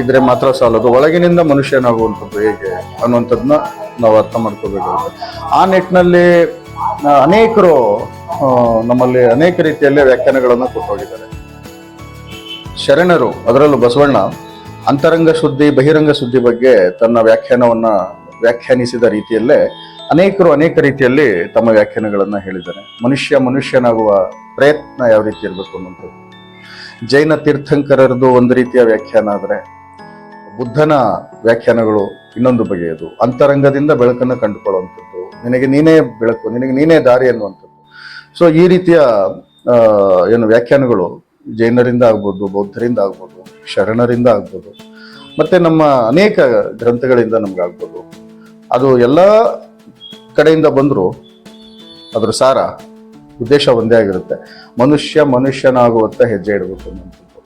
ಇದ್ರೆ ಮಾತ್ರ ಸಾಲದು. ಒಳಗಿನಿಂದ ಮನುಷ್ಯನಾಗುವಂಥದ್ದು ಹೇಗೆ ಅನ್ನುವಂಥದ್ದನ್ನ ನಾವು ಅರ್ಥ ಮಾಡ್ಕೋಬೇಕಾಗುತ್ತೆ. ಆ ನಿಟ್ಟಿನಲ್ಲಿ ಅನೇಕರು ನಮ್ಮಲ್ಲಿ ಅನೇಕ ರೀತಿಯಲ್ಲಿ ವ್ಯಾಖ್ಯಾನಗಳನ್ನು ಕೊಟ್ಟೋಗಿದ್ದಾರೆ. ಶರಣರು, ಅದರಲ್ಲೂ ಬಸವಣ್ಣ, ಅಂತರಂಗ ಶುದ್ಧಿ, ಬಹಿರಂಗ ಶುದ್ಧಿ ಬಗ್ಗೆ ತನ್ನ ವ್ಯಾಖ್ಯಾನವನ್ನ ವ್ಯಾಖ್ಯಾನಿಸಿದ ರೀತಿಯಲ್ಲೇ ಅನೇಕರು ಅನೇಕ ರೀತಿಯಲ್ಲಿ ತಮ್ಮ ವ್ಯಾಖ್ಯಾನಗಳನ್ನು ಹೇಳಿದ್ದಾರೆ. ಮನುಷ್ಯ ಮನುಷ್ಯನಾಗುವ ಪ್ರಯತ್ನ ಯಾವ ರೀತಿ ಇರಬೇಕು ಅನ್ನುವಂಥದ್ದು ಜೈನ ತೀರ್ಥಂಕರರದು ಒಂದು ರೀತಿಯ ವ್ಯಾಖ್ಯಾನ ಆದರೆ, ಬುದ್ಧನ ವ್ಯಾಖ್ಯಾನಗಳು ಇನ್ನೊಂದು ಬಗೆಯದು ಅಂತರಂಗದಿಂದ ಬೆಳಕನ್ನು ಕಂಡುಕೊಳ್ಳುವಂಥದ್ದು. ನಿನಗೆ ನೀನೇ ಬೆಳಕು, ನಿನಗೆ ನೀನೇ ದಾರಿ ಅನ್ನುವಂಥದ್ದು. ಸೊ ಈ ರೀತಿಯ ಏನು ವ್ಯಾಖ್ಯಾನಗಳು ಜೈನರಿಂದ ಆಗ್ಬೋದು, ಬೌದ್ಧರಿಂದ ಆಗ್ಬೋದು, ಶರಣರಿಂದ ಆಗ್ಬೋದು, ಮತ್ತೆ ನಮ್ಮ ಅನೇಕ ಗ್ರಂಥಗಳಿಂದ ನಮ್ಗೆ ಆಗ್ಬೋದು. ಅದು ಎಲ್ಲ ಕಡೆಯಿಂದ ಬಂದರೂ ಅದರ ಸಾರ ಉದ್ದೇಶ ಒಂದೇ ಆಗಿರುತ್ತೆ. ಮನುಷ್ಯ ಮನುಷ್ಯನಾಗುವತ್ತ ಹೆಜ್ಜೆ ಇಡಬೇಕು ಅನ್ನುವಂಥದ್ದು.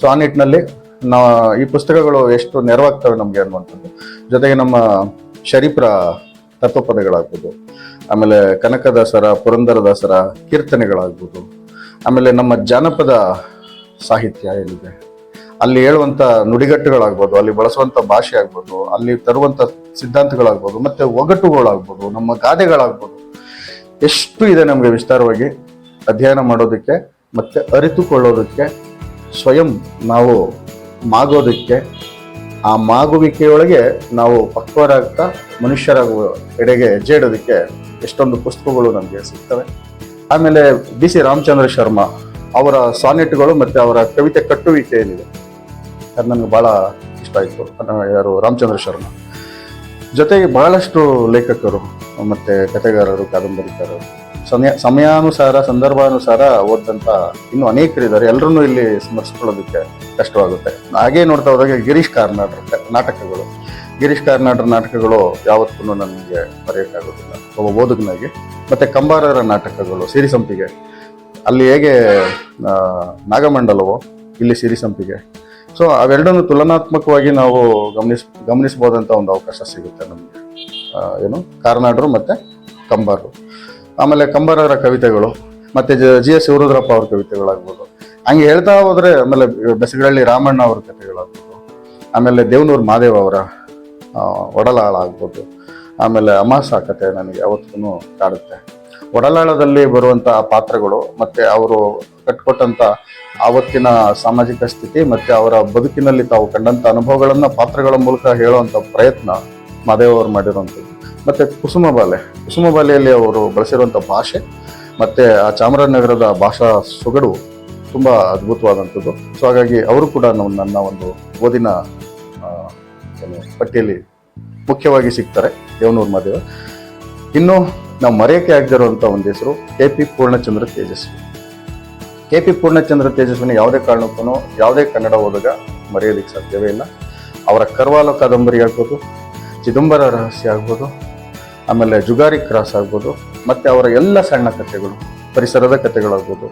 ಸೊ ಆ ನಿಟ್ಟಿನಲ್ಲಿ ನಾ ಈ ಪುಸ್ತಕಗಳು ಎಷ್ಟು ನೆರವಾಗ್ತವೆ ನಮಗೆ ಅನ್ನುವಂಥದ್ದು. ಜೊತೆಗೆ ನಮ್ಮ ಶರೀಫ್ರ ತತ್ವಪದಗಳಾಗ್ಬೋದು. ಆಮೇಲೆ ಕನಕದಾಸರ, ಪುರಂದರದಾಸರ ಕೀರ್ತನೆಗಳಾಗ್ಬೋದು. ಆಮೇಲೆ ನಮ್ಮ ಜಾನಪದ ಸಾಹಿತ್ಯ ಏನಿದೆ. ಅಲ್ಲಿ ಹೇಳುವಂಥ ನುಡಿಗಟ್ಟುಗಳಾಗ್ಬೋದು, ಅಲ್ಲಿ ಬಳಸುವಂಥ ಭಾಷೆ ಆಗ್ಬೋದು, ಅಲ್ಲಿ ತರುವಂತ ಸಿದ್ಧಾಂತಗಳಾಗ್ಬೋದು, ಮತ್ತೆ ಒಗಟುಗಳಾಗ್ಬೋದು, ನಮ್ಮ ಗಾದೆಗಳಾಗ್ಬೋದು, ಎಷ್ಟು ಇದೆ ನಮಗೆ ವಿಸ್ತಾರವಾಗಿ ಅಧ್ಯಯನ ಮಾಡೋದಕ್ಕೆ ಮತ್ತೆ ಅರಿತುಕೊಳ್ಳೋದಕ್ಕೆ, ಸ್ವಯಂ ನಾವು ಮಾಗೋದಕ್ಕೆ, ಆ ಮಾಗುವಿಕೆಯೊಳಗೆ ನಾವು ಪಕ್ವರಾಗ್ತಾ ಮನುಷ್ಯರಾಗುವ ಎಡೆಗೆ ಹೆಜ್ಜೆ ಎಷ್ಟೊಂದು ಪುಸ್ತಕಗಳು ನಮಗೆ ಸಿಗ್ತವೆ. ಆಮೇಲೆ ಬಿ ಸಿ ರಾಮಚಂದ್ರ ಶರ್ಮಾ ಅವರ ಸಾನೆಟ್ಗಳು ಮತ್ತೆ ಅವರ ಕವಿತೆ ಕಟ್ಟುವಿಕೆ ಏನಿದೆ ಅದು ನನಗೆ ಭಾಳ ಇಷ್ಟ ಆಯಿತು. ಯಾರು? ರಾಮಚಂದ್ರ ಶರ್ಮಾ. ಜೊತೆಗೆ ಬಹಳಷ್ಟು ಲೇಖಕರು, ಮತ್ತೆ ಕಥೆಗಾರರು, ಕಾದಂಬರಿಕಾರರು, ಸಮಯ, ಸಮಯಾನುಸಾರ, ಸಂದರ್ಭಾನುಸಾರ ಓದಂತ ಇನ್ನು ಅನೇಕರಿದ್ದಾರೆ. ಎಲ್ಲರನ್ನೂ ಇಲ್ಲಿ ಸ್ಮರಿಸ್ಕೊಳ್ಳೋದಕ್ಕೆ ಕಷ್ಟವಾಗುತ್ತೆ. ಹಾಗೆ ನೋಡ್ತಾ ಹೋದಾಗ ಗಿರೀಶ್ ಕಾರ್ನಾಡ್ರ ನಾಟಕಗಳು. ಗಿರೀಶ್ ಕಾರ್ನಾಡ್ರ ನಾಟಕಗಳು ಯಾವತ್ತೂ ನನಗೆ ಬರೆಯೋಕ್ಕಾಗೋದಿಲ್ಲ ಒಬ್ಬ ಓದುಗನಾಗಿ ಮತ್ತು ಕಂಬಾರರ ನಾಟಕಗಳು ಸಿರಿಸಂಪಿಗೆ ಅಲ್ಲಿ ಹೇಗೆ ನಾಗಮಂಡಲವೋ, ಇಲ್ಲಿ ಸಿರಿಸಂಪಿಗೆ ಸೊ ಅವೆರಡನ್ನು ತುಲನಾತ್ಮಕವಾಗಿ ನಾವು ಗಮನಿಸ್ ಗಮನಿಸ್ಬೋದಂಥ ಒಂದು ಅವಕಾಶ ಸಿಗುತ್ತೆ ನಮಗೆ. ಏನು? ಕಾರ್ನಾಡರು ಮತ್ತೆ ಕಂಬಾರರು. ಆಮೇಲೆ ಕಂಬಾರರ ಕವಿತೆಗಳು, ಮತ್ತೆ ಜಿ ಎಸ್ ಶಿವರುದ್ರಪ್ಪ ಅವ್ರ ಕವಿತೆಗಳಾಗ್ಬೋದು. ಹಂಗೆ ಹೇಳ್ತಾ ಹೋದ್ರೆ, ಆಮೇಲೆ ಬೆಸಗಳ್ಳಿ ರಾಮಣ್ಣ ಅವ್ರ ಕಥೆಗಳಾಗ್ಬೋದು ಆಮೇಲೆ ದೇವನೂರು ಮಾದೇವ ಅವರ ಒಡಲಾಳ ಆಗ್ಬೋದು. ಆಮೇಲೆ ಅಮಾಸ ಕತೆ ನನಗೆ ಯಾವತ್ತೂ ಕಾಡುತ್ತೆ. ಒಡಲಾಳದಲ್ಲಿ ಬರುವಂತಹ ಪಾತ್ರಗಳು ಮತ್ತೆ ಅವರು ಕಟ್ಕೊಟ್ಟಂತ ಆವತ್ತಿನ ಸಾಮಾಜಿಕ ಸ್ಥಿತಿ ಮತ್ತೆ ಅವರ ಬದುಕಿನಲ್ಲಿ ತಾವು ಕಂಡಂತ ಅನುಭವಗಳನ್ನ ಪಾತ್ರಗಳ ಮೂಲಕ ಹೇಳುವಂತ ಪ್ರಯತ್ನ ಮಾದೇವ್ ಅವರು ಮಾಡಿರುವಂಥದ್ದು. ಮತ್ತೆ ಕುಸುಮ ಬಾಲೆ, ಕುಸುಮ ಬಾಲೆಯಲ್ಲಿ ಅವರು ಬಳಸಿರುವಂತ ಭಾಷೆ ಮತ್ತೆ ಆ ಚಾಮರಾಜನಗರದ ಭಾಷಾ ಸೊಗಡು ತುಂಬಾ ಅದ್ಭುತವಾದಂಥದ್ದು. ಸೊ ಹಾಗಾಗಿ ಅವರು ಕೂಡ ನನ್ನ ಒಂದು ಓದಿನ ಪಟ್ಟಿಯಲ್ಲಿ ಮುಖ್ಯವಾಗಿ ಸಿಗ್ತಾರೆ ದೇವನೂರು ಮಾದೇವ. ಇನ್ನು ನಾವು ಮರೆಯಕ್ಕೆ ಆಗದಿರುವಂಥ ಒಂದು ಹೆಸರು K P Poornachandra Tejaswi. K P Poornachandra ತೇಜಸ್ವಿನ ಯಾವುದೇ ಕಾರಣಕ್ಕೂ ಯಾವುದೇ ಕನ್ನಡ ಓದಾಗ ಮರೆಯೋದಕ್ಕೆ ಸಾಧ್ಯವೇ ಇಲ್ಲ. ಅವರ ಕರ್ವಾಲ ಕಾದಂಬರಿ ಆಗ್ಬೋದು, ಚಿದಂಬರ ರಹಸ್ಯ ಆಗ್ಬೋದು, ಆಮೇಲೆ ಜುಗಾರಿ ಕ್ರಾಸ್ ಆಗ್ಬೋದು, ಮತ್ತು ಅವರ ಎಲ್ಲ ಸಣ್ಣ ಕಥೆಗಳು, ಪರಿಸರದ ಕಥೆಗಳಾಗ್ಬೋದು.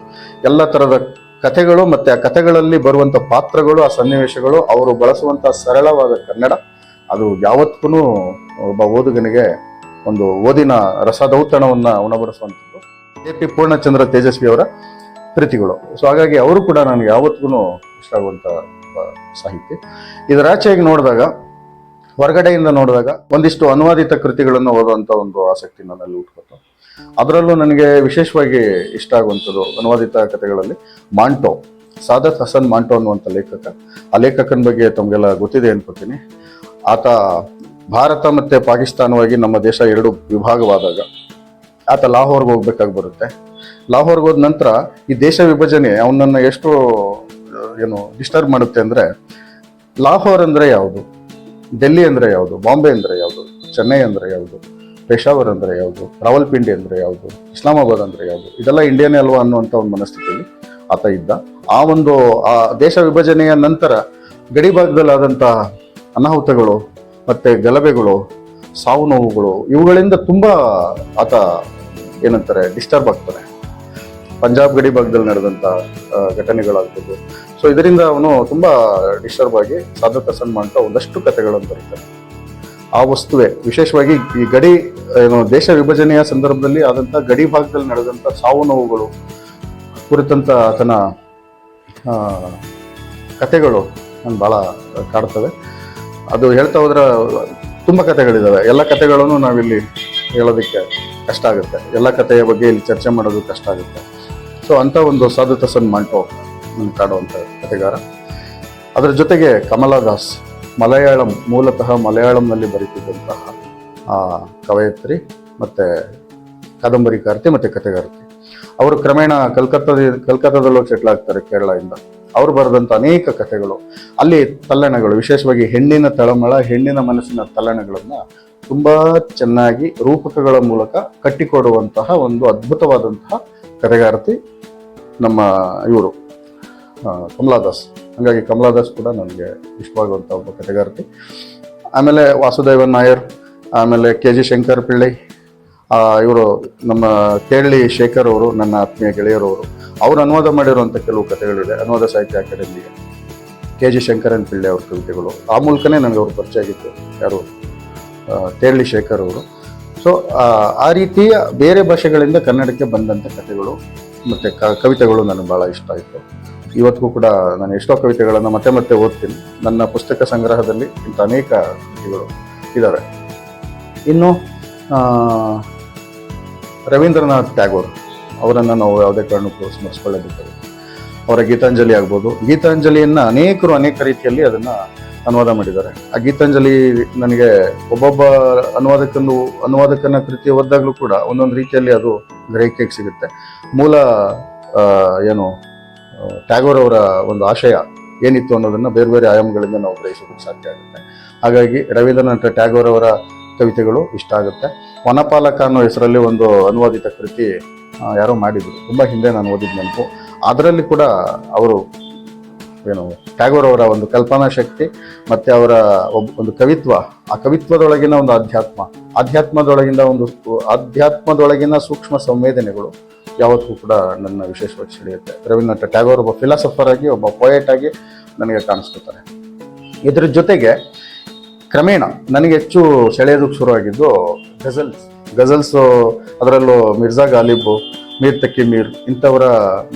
ಎಲ್ಲ ಥರದ ಕಥೆಗಳು ಮತ್ತು ಆ ಕಥೆಗಳಲ್ಲಿ ಬರುವಂಥ ಪಾತ್ರಗಳು, ಆ ಸನ್ನಿವೇಶಗಳು, ಅವರು ಬಳಸುವಂಥ ಸರಳವಾದ ಕನ್ನಡ, ಅದು ಯಾವತ್ತೂ ಒಬ್ಬ ಓದುಗನಿಗೆ ಒಂದು ಓದಿನ ರಸದೌತಣವನ್ನ ಉಣಬಡಿಸುವಂಥದ್ದು. ಎ ಪಿ ಪೂರ್ಣಚಂದ್ರ ತೇಜಸ್ವಿ ಅವರ ಕೃತಿಗಳು. ಸೊ ಹಾಗಾಗಿ ಅವರು ಕೂಡ ನನಗೆ ಯಾವತ್ತಿಗೂ ಇಷ್ಟ ಆಗುವಂಥ ಸಾಹಿತ್ಯ. ಸಾಹಿತಿ ಇದರಾಚೆಗೆ ನೋಡಿದಾಗ, ಹೊರಗಡೆಯಿಂದ ನೋಡಿದಾಗ ಒಂದಿಷ್ಟು ಅನುವಾದಿತ ಕೃತಿಗಳನ್ನು ಓದುವಂತ ಒಂದು ಆಸಕ್ತಿ ನನ್ನಲ್ಲಿ ಹುಟ್ಕೊತು ಅದರಲ್ಲೂ ನನಗೆ ವಿಶೇಷವಾಗಿ ಇಷ್ಟ ಆಗುವಂಥದ್ದು ಅನುವಾದಿತ ಕಥೆಗಳಲ್ಲಿ ಮಾಂಟೋ, ಸಾದತ್ ಹಸನ್ ಮಾಂಟೋ ಅನ್ನುವಂಥ ಲೇಖಕ. ಆ ಲೇಖಕನ ಬಗ್ಗೆ ತಮಗೆಲ್ಲ ಗೊತ್ತಿದೆ ಅನ್ಕೋತೀನಿ. ಆತ ಭಾರತ ಮತ್ತೆ ಪಾಕಿಸ್ತಾನವಾಗಿ ನಮ್ಮ ದೇಶ ಎರಡು ವಿಭಾಗವಾದಾಗ, ಆತ ಲಾಹೋರ್ಗೆ ಹೋಗ್ಬೇಕಾಗಿ ಬರುತ್ತೆ. ಲಾಹೋರ್ಗೆ ಹೋದ ನಂತರ ಈ ದೇಶ ವಿಭಜನೆ ಅವನನ್ನು ಎಷ್ಟು, ಏನು ಡಿಸ್ಟರ್ಬ್ ಮಾಡುತ್ತೆ ಅಂದರೆ, ಲಾಹೋರ್ ಅಂದರೆ ಯಾವುದು? ಡೆಲ್ಲಿ ಅಂದರೆ ಯಾವುದು? ಬಾಂಬೆ ಅಂದರೆ ಯಾವುದು? ಚೆನ್ನೈ ಅಂದರೆ ಯಾವುದು? ಪೇಶಾವರ್ ಅಂದರೆ ಯಾವುದು? ರಾವಲ್ಪಿಂಡಿ ಅಂದರೆ ಯಾವುದು? ಇಸ್ಲಾಮಾಬಾದ್ ಅಂದರೆ ಯಾವುದು? ಇದೆಲ್ಲ ಇಂಡಿಯಾನೇ ಅಲ್ವಾ ಅನ್ನುವಂಥ ಒಂದು ಮನಸ್ಥಿತಿಯಲ್ಲಿ ಆತ ಇದ್ದ. ಆ ಒಂದು, ಆ ದೇಶ ವಿಭಜನೆಯ ನಂತರ ಗಡಿ ಭಾಗದಲ್ಲಾದಂತಹ ಅನಾಹುತಗಳು ಮತ್ತೆ ಗಲಭೆಗಳು, ಸಾವು ನೋವುಗಳು, ಇವುಗಳಿಂದ ತುಂಬ ಆತ ಏನಂತಾರೆ ಡಿಸ್ಟರ್ಬ್ ಆಗ್ತಾನೆ. ಪಂಜಾಬ್ ಗಡಿ ಭಾಗದಲ್ಲಿ ನಡೆದಂಥ ಘಟನೆಗಳಾಗ್ಬೋದು. ಸೊ ಇದರಿಂದ ಅವನು ತುಂಬ ಡಿಸ್ಟರ್ಬ್ ಆಗಿ ಸಾಧಕ ಮಾಡ್ತಾ ಒಂದಷ್ಟು ಕಥೆಗಳನ್ನು ಬರೀತಾನೆ. ಆ ವಸ್ತುವೆ, ವಿಶೇಷವಾಗಿ ಈ ಗಡಿ, ಏನು, ದೇಶ ವಿಭಜನೆಯ ಸಂದರ್ಭದಲ್ಲಿ ಆದಂಥ ಗಡಿ ಭಾಗದಲ್ಲಿ ನಡೆದಂಥ ಸಾವು ನೋವುಗಳು ಕುರಿತಂಥ ಆತನ ಕಥೆಗಳು ನಾನು ಭಾಳ ಕಾಡ್ತವೆ. ಅದು ಹೇಳ್ತಾ ಹೋದ್ರೆ ತುಂಬ ಕಥೆಗಳಿದ್ದಾವೆ ಎಲ್ಲ ಕಥೆಗಳನ್ನು ನಾವಿಲ್ಲಿ ಹೇಳೋದಕ್ಕೆ ಕಷ್ಟ ಆಗುತ್ತೆ. ಎಲ್ಲ ಕಥೆಯ ಬಗ್ಗೆ ಇಲ್ಲಿ ಚರ್ಚೆ ಮಾಡೋದು ಕಷ್ಟ ಆಗುತ್ತೆ. ಸೊ ಅಂಥ ಒಂದು ಸಾಧು ತಸನ್ ಮಾಂಟೋ ನನ್ಗೆ ಕಾಡುವಂಥ ಕಥೆಗಾರ. ಅದರ ಜೊತೆಗೆ ಕಮಲಾ ದಾಸ್, ಮಲಯಾಳಂ, ಮೂಲತಃ ಮಲಯಾಳಂನಲ್ಲಿ ಬರೀತಿದ್ದಂತಹ ಕವಯತ್ರಿ ಮತ್ತೆ ಕಾದಂಬರಿಕಾರ್ತಿ ಮತ್ತೆ ಕಥೆಗಾರ್ತಿ. ಅವರು ಕ್ರಮೇಣ ಕಲ್ಕತ್ತಾದ, ಕಲ್ಕತ್ತಾದಲ್ಲೂ ಸೆಟ್ಲ್ ಆಗ್ತಾರೆ ಕೇರಳದಿಂದ. ಅವರು ಬರೆದಂತ ಅನೇಕ ಕಥೆಗಳು. ಅಲ್ಲಿ ತಲ್ಲಣಗಳು, ವಿಶೇಷವಾಗಿ ಹೆಣ್ಣಿನ ತಳಮಳ, ಹೆಣ್ಣಿನ ಮನಸ್ಸಿನ ತಲ್ಲಣಗಳನ್ನು ತುಂಬಾ ಚೆನ್ನಾಗಿ ರೂಪಕಗಳ ಮೂಲಕ ಕಟ್ಟಿಕೊಡುವಂತಹ ಒಂದು ಅದ್ಭುತವಾದಂತಹ ಕಥೆಗಾರತಿ ನಮ್ಮ ಇವರು ಕಮಲಾದಾಸ್. ಹಾಗಾಗಿ ಕಮಲಾದಾಸ್ ಕೂಡ ನನಗೆ ಇಷ್ಟವಾಗುವಂಥ ಒಬ್ಬ ಕಥೆಗಾರತಿ. ಆಮೇಲೆ ವಾಸುದೇವನ್ ನಾಯರ್, ಆಮೇಲೆ ಕೆ ಜಿ ಶಂಕರ್ ಪಿಳ್ಳೈ ಇವರು ನಮ್ಮ ಕೇರಳಿ ಶೇಖರ್ ಅವರು, ನನ್ನ ಆತ್ಮೀಯ ಗೆಳೆಯರವರು ಅವರು ಅನುವಾದ ಮಾಡಿರುವಂಥ ಕೆಲವು ಕಥೆಗಳಿದೆ. ಅನುವಾದ ಸಾಹಿತ್ಯ ಅಕಾಡೆಮಿಗೆ ಕೆ ಜಿ ಶಂಕರನ್ ಪಿಳ್ಳೆ ಅವ್ರ ಕವಿತೆಗಳು. ಆ ಮೂಲಕನೇ ನನಗೆ ಅವ್ರು ಪರಿಚಯ ಆಗಿತ್ತು ಯಾರು? ಕೇರಳಿ ಶೇಖರ್ ಅವರು. ಸೊ ಆ ರೀತಿಯ ಬೇರೆ ಭಾಷೆಗಳಿಂದ ಕನ್ನಡಕ್ಕೆ ಬಂದಂಥ ಕಥೆಗಳು ಮತ್ತು ಕವಿತೆಗಳು ನನಗೆ ಭಾಳ ಇಷ್ಟ ಆಯಿತು. ಇವತ್ತಿಗೂ ಕೂಡ ನಾನು ಎಷ್ಟೋ ಕವಿತೆಗಳನ್ನು ಮತ್ತೆ ಮತ್ತೆ ಓದ್ತೀನಿ. ನನ್ನ ಪುಸ್ತಕ ಸಂಗ್ರಹದಲ್ಲಿ ಇಂಥ ಅನೇಕ ಕೃತಿಗಳು ಇದ್ದಾವೆ ಇನ್ನು ರವೀಂದ್ರನಾಥ್ ಟ್ಯಾಗೋರ್ ಅವರನ್ನು ನಾವು ಯಾವುದೇ ಕಾರಣಕ್ಕೂ ಸ್ಮರಿಸ್ಕೊಳ್ಳೇಬೇಕಾಗುತ್ತೆ ಅವರ ಗೀತಾಂಜಲಿ ಆಗ್ಬೋದು. ಗೀತಾಂಜಲಿಯನ್ನು ಅನೇಕರು ಅನೇಕ ರೀತಿಯಲ್ಲಿ ಅದನ್ನು ಅನುವಾದ ಮಾಡಿದ್ದಾರೆ. ಆ ಗೀತಾಂಜಲಿ ನನಗೆ ಒಬ್ಬೊಬ್ಬ ಅನುವಾದಕನು ಅನುವಾದಕನ ಕೃತಿ ಓದಿದಾಗಲೂ ಕೂಡ ಒಂದೊಂದು ರೀತಿಯಲ್ಲಿ ಅದು ಗ್ರಹಿಕೆಗೆ ಸಿಗುತ್ತೆ. ಮೂಲ ಏನು ಟ್ಯಾಗೋರ್ ಅವರ ಒಂದು ಆಶಯ ಏನಿತ್ತು ಅನ್ನೋದನ್ನು ಬೇರೆ ಬೇರೆ ಆಯಾಮಗಳಿಂದ ನಾವು ಗ್ರಹಿಸೋದಕ್ಕೆ ಸಾಧ್ಯ ಆಗುತ್ತೆ. ಹಾಗಾಗಿ ರವೀಂದ್ರನಾಥ ಟ್ಯಾಗೋರ್ ಅವರ ಕವಿತೆಗಳು ಇಷ್ಟ ಆಗುತ್ತೆ. ವನಪಾಲಕ ಅನ್ನೋ ಹೆಸರಲ್ಲಿ ಒಂದು ಅನುವಾದಿತ ಕೃತಿ ಯಾರೋ ಮಾಡಿದ್ರು. ತುಂಬ ಹಿಂದೆ ನಾನು ಓದಿದ ನೆನಪು ಅದರಲ್ಲಿ ಕೂಡ ಅವರು ಏನು, ಟ್ಯಾಗೋರ್ ಅವರ ಒಂದು ಕಲ್ಪನಾ ಶಕ್ತಿ ಮತ್ತೆ ಅವರ ಒಬ್ಬ ಒಂದು ಕವಿತ್ವ. ಆ ಕವಿತ್ವದೊಳಗಿನ ಒಂದು ಅಧ್ಯಾತ್ಮ ಅಧ್ಯಾತ್ಮದೊಳಗಿನ ಒಂದು ಅಧ್ಯಾತ್ಮದೊಳಗಿನ ಸೂಕ್ಷ್ಮ ಸಂವೇದನೆಗಳು ಯಾವತ್ತೂ ಕೂಡ ನನ್ನ ವಿಶೇಷವಾಗಿ ಸೆಳೆಯುತ್ತೆ. ರವೀಂದ್ರನಾಥ ಟ್ಯಾಗೋರ್ ಒಬ್ಬ ಫಿಲಾಸಫರ್ ಆಗಿ, ಒಬ್ಬ ಪೋಯೆಟ್ ಆಗಿ ನನಗೆ ಕಾಣಿಸ್ಕೊತಾರೆ. ಇದ್ರ ಜೊತೆಗೆ ಕ್ರಮೇಣ ನನಗೆ ಹೆಚ್ಚು ಸೆಳೆಯೋದಕ್ಕೆ ಶುರುವಾಗಿದ್ದು ಗಜಲ್ಸ್ ಗಜಲ್ಸ್ ಅದರಲ್ಲೂ ಮಿರ್ಜಾ ಗಾಲಿಬ್, ಮೀರ್ ತಕ್ಕಿ ಮೀರ್ ಇಂಥವರ